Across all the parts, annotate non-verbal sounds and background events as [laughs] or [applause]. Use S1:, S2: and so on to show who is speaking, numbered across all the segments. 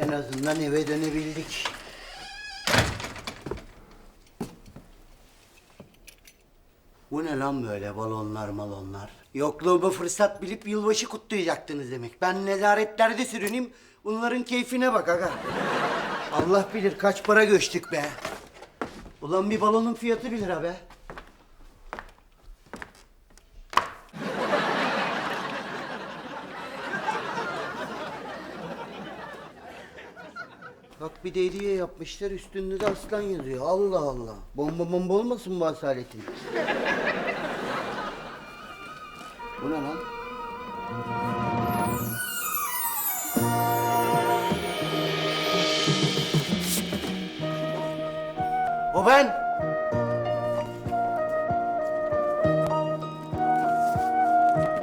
S1: En azından eve dönebildik. Bu ne lan böyle balonlar malonlar? Yokluğumu fırsat bilip yılbaşı kutlayacaktınız demek. Ben nezaretlerde sürüneyim, bunların keyfine bak aga. Allah bilir kaç para göçtük be. Ulan bir balonun fiyatı bir lira be. Bak bir de hediye yapmışlar üstünde de aslan yazıyor. Allah Allah. Bomba bomba olmasın bu asaletin? bu ne lan? O ben.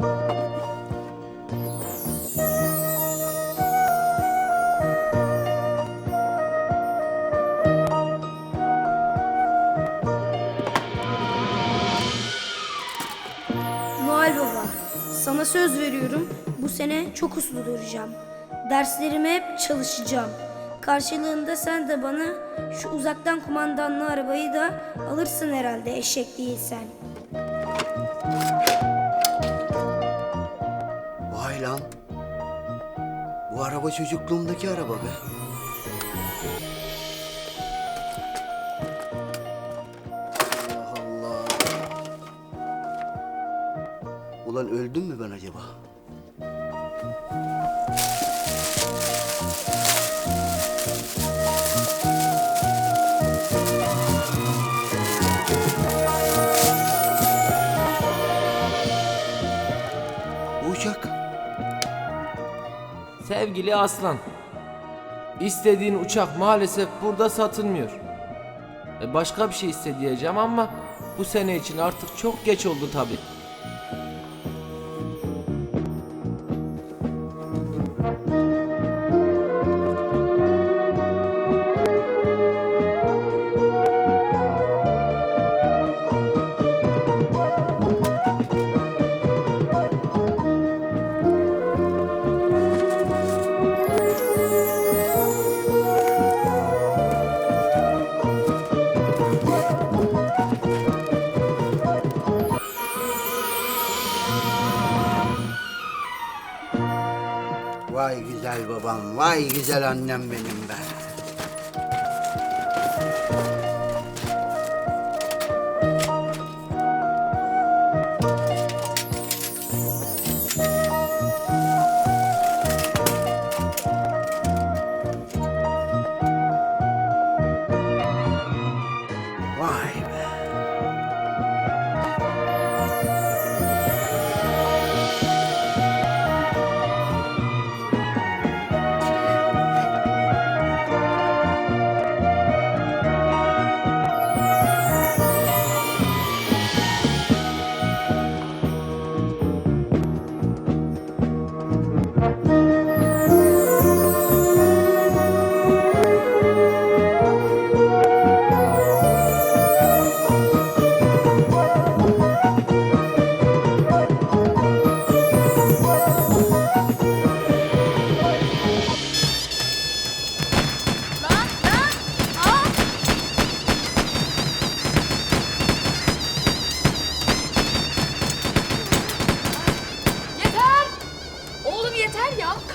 S2: Noel söz veriyorum. Bu sene çok uslu duracağım. Derslerime hep çalışacağım. Karşılığında sen de bana şu uzaktan kumandanlı arabayı da alırsın herhalde eşek değilsen.
S1: Vay lan. Bu araba çocukluğumdaki araba be. Ulan öldüm mü ben acaba? Uçak.
S3: Sevgili Aslan, istediğin uçak maalesef burada satılmıyor. E başka bir şey iste diyeceğim ama bu sene için artık çok geç oldu tabi.
S1: Vay güzel annem benim be.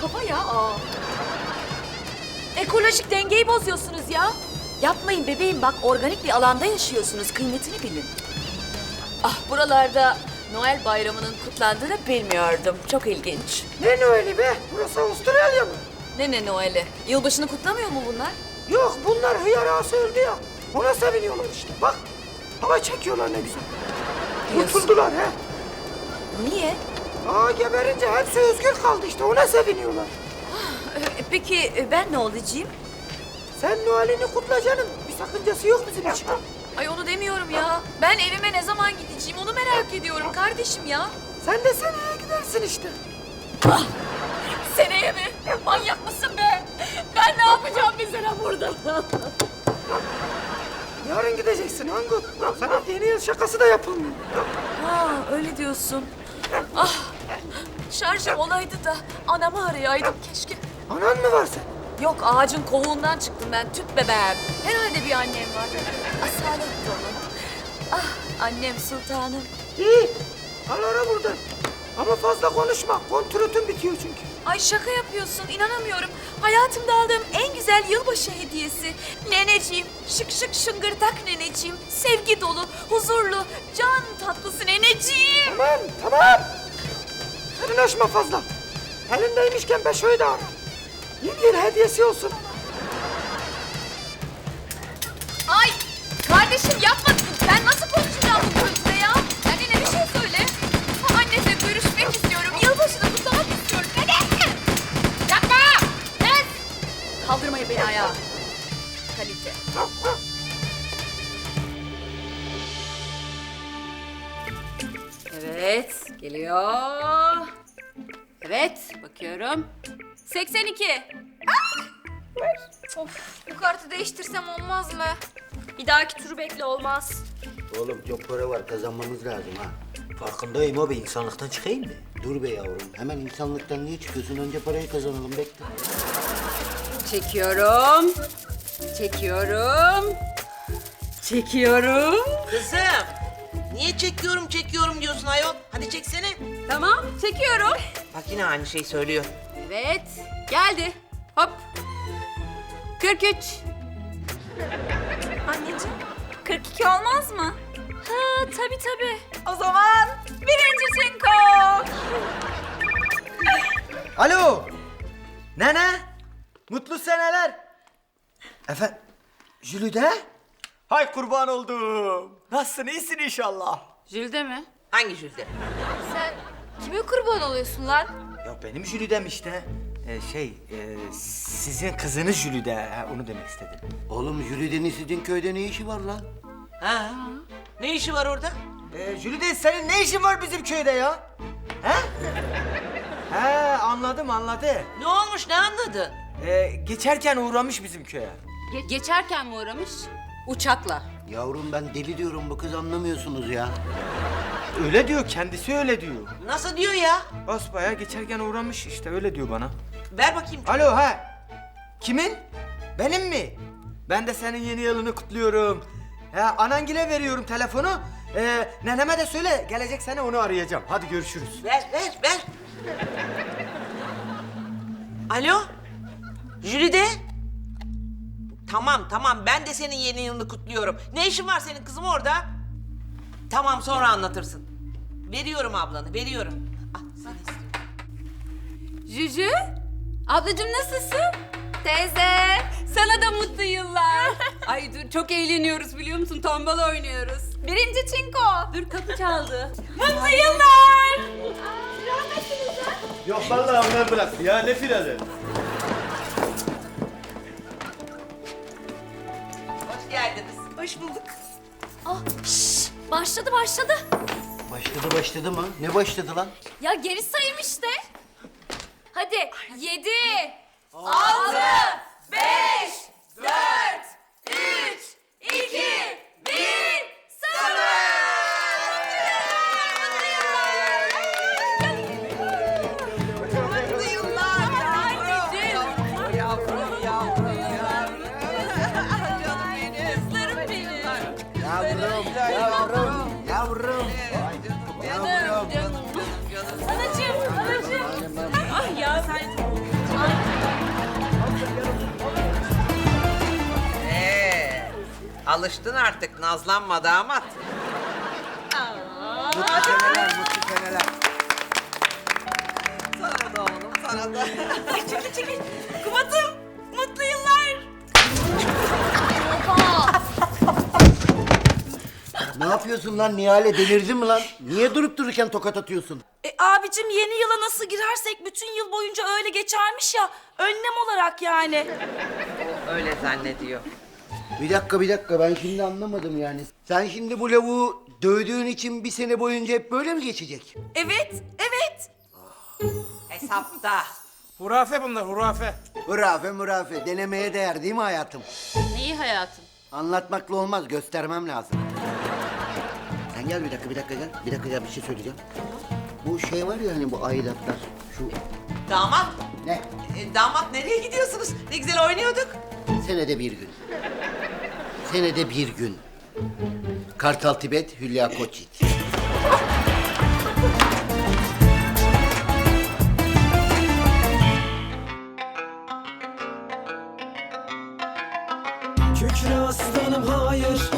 S4: Kafa ya. Aa. Ekolojik dengeyi bozuyorsunuz ya. Yapmayın bebeğim bak organik bir alanda yaşıyorsunuz. Kıymetini bilin. Ah buralarda Noel bayramının kutlandığını bilmiyordum. Çok ilginç.
S5: Ne Noel'i be? Burası Avustralya mı?
S4: Ne ne Noel'i? Yılbaşını kutlamıyor mu bunlar?
S5: Yok bunlar hıyar ağası öldü ya. Ona seviniyorlar işte. Bak hava çekiyorlar ne güzel.
S4: Diyorsun.
S5: Kurtuldular he.
S4: Niye?
S5: Aa geberince hepsi özgür kaldı işte ona seviniyorlar.
S4: Ee, Peki e, ben ne olacağım?
S5: Sen Noel'ini kutla canım. Bir sakıncası yok bizim için.
S4: Ay onu demiyorum ya. Ben evime ne zaman gideceğim onu merak ediyorum kardeşim ya.
S5: Sen de seneye gidersin işte.
S4: Seneye mi? Manyak mısın be? Ben ne yapacağım mesela burada? [laughs]
S5: Yarın gideceksin Angut. Sana yeni yıl şakası da yapılmıyor.
S4: Ha öyle diyorsun. Ah şarjım olaydı da anamı arayaydım keşke.
S5: Anan mı var sen?
S4: Yok ağacın kovuğundan çıktım ben tüp bebeğim. Herhalde bir annem var. Asalet dolu. Ah annem sultanım.
S5: İyi. Al ara buradan. Ama fazla konuşma. Kontratın bitiyor çünkü.
S4: Ay şaka yapıyorsun inanamıyorum. Hayatımda aldığım en güzel yılbaşı hediyesi. Neneciğim, şık şık şıngırtak neneciğim. Sevgi dolu, huzurlu, can tatlısı neneciğim.
S5: Tamam tamam. Senin aşma fazla. Elindeymişken Beşo'yu da ara. Yeni yıl hediyesi olsun.
S4: Ay geliyor. Evet, bakıyorum. 82. Of, bu kartı değiştirsem olmaz mı? Bir dahaki turu bekle olmaz.
S1: Oğlum çok para var kazanmamız lazım ha.
S6: Farkındayım abi insanlıktan çıkayım mı?
S1: Dur be yavrum hemen insanlıktan niye çıkıyorsun? Önce parayı kazanalım bekle.
S4: Çekiyorum. Çekiyorum. Çekiyorum.
S7: Kızım, niye çekiyorum çekiyorum diyorsun ayol? Hadi çeksene.
S4: Tamam, çekiyorum.
S7: Bak yine aynı şey söylüyor.
S4: Evet, geldi. Hop. 43. Anneciğim, 42 olmaz mı? Ha, tabii tabii. O zaman birinci çinko.
S5: Alo. Nene. Mutlu seneler. Efendim. Jülide? Hay kurban oldum. Nasılsın? iyisin inşallah.
S4: Jülde mi?
S7: Hangi jülde?
S4: Sen kime kurban oluyorsun lan?
S5: Ya benim Jülidem işte. Ee, şey, e, sizin kızınız Jülide. Ha, onu demek istedim.
S1: Oğlum Jülide'nin sizin köyde ne işi var lan?
S7: Ha? Ne işi var orada?
S5: Ee, Jülide senin ne işin var bizim köyde ya? He? He anladım anladım.
S7: Ne olmuş ne anladın?
S5: Ee, geçerken uğramış bizim köye.
S4: geçerken mi uğramış? Uçakla.
S1: Yavrum ben deli diyorum bu kız anlamıyorsunuz ya.
S5: Öyle diyor kendisi öyle diyor.
S7: Nasıl diyor ya?
S5: Basbaya geçerken uğramış işte öyle diyor bana.
S7: Ver bakayım.
S5: Alo ha. Kimin? Benim mi? Ben de senin yeni yılını kutluyorum. Ha, anangile veriyorum telefonu. Ee, neneme de söyle gelecek sene onu arayacağım. Hadi görüşürüz.
S7: Ver ver ver. Alo? Jülide? Tamam tamam ben de senin yeni yılını kutluyorum. Ne işin var senin kızım orada? Tamam sonra anlatırsın. Veriyorum ablanı veriyorum. Ah, sen istiyorsun.
S4: Jüjü, ablacığım nasılsın? Teyze, sana da mutlu yıllar. [laughs] Ay dur çok eğleniyoruz biliyor musun? Tombala oynuyoruz. Birinci çinko. Dur kapı çaldı. mutlu yıllar.
S8: Yok vallahi onlar bıraktı ya ne firazı.
S4: Başladı başladı.
S1: Başladı başladı mı? Ne başladı lan?
S4: Ya geri sayım işte. Hadi yedi, altı, beş, Anacığım, anacığım. Ah ya sen...
S7: Ee, alıştın artık nazlanma damat.
S1: Mutlu seneler, mutlu seneler.
S7: Sana da oğlum sana da.
S4: Çekil çekil. Kubat'ım, mutlu yıllar.
S1: Ne yapıyorsun lan Nihale delirdin mi lan? Niye durup dururken tokat atıyorsun?
S9: Abicim yeni yıla nasıl girersek bütün yıl boyunca öyle geçermiş ya. Önlem olarak yani.
S7: Öyle zannediyor.
S1: Bir dakika bir dakika ben şimdi anlamadım yani. Sen şimdi bu lavuğu dövdüğün için bir sene boyunca hep böyle mi geçecek?
S9: Evet, evet.
S7: Hesapta.
S5: Hurafe bunlar hurafe.
S1: Hurafe murafe denemeye değer değil mi hayatım?
S4: Neyi hayatım?
S1: Anlatmakla olmaz göstermem lazım. Sen gel bir dakika bir dakika gel. Bir dakika gel bir şey söyleyeceğim. Bu şey var ya hani bu aidatlar. Şu
S7: Damat
S1: Ne?
S7: E, damat nereye gidiyorsunuz? Ne güzel oynuyorduk.
S1: Senede bir gün. Senede bir gün. Kartal Tibet, Hülya Koçyiğit.
S10: Kükre aslanım hayır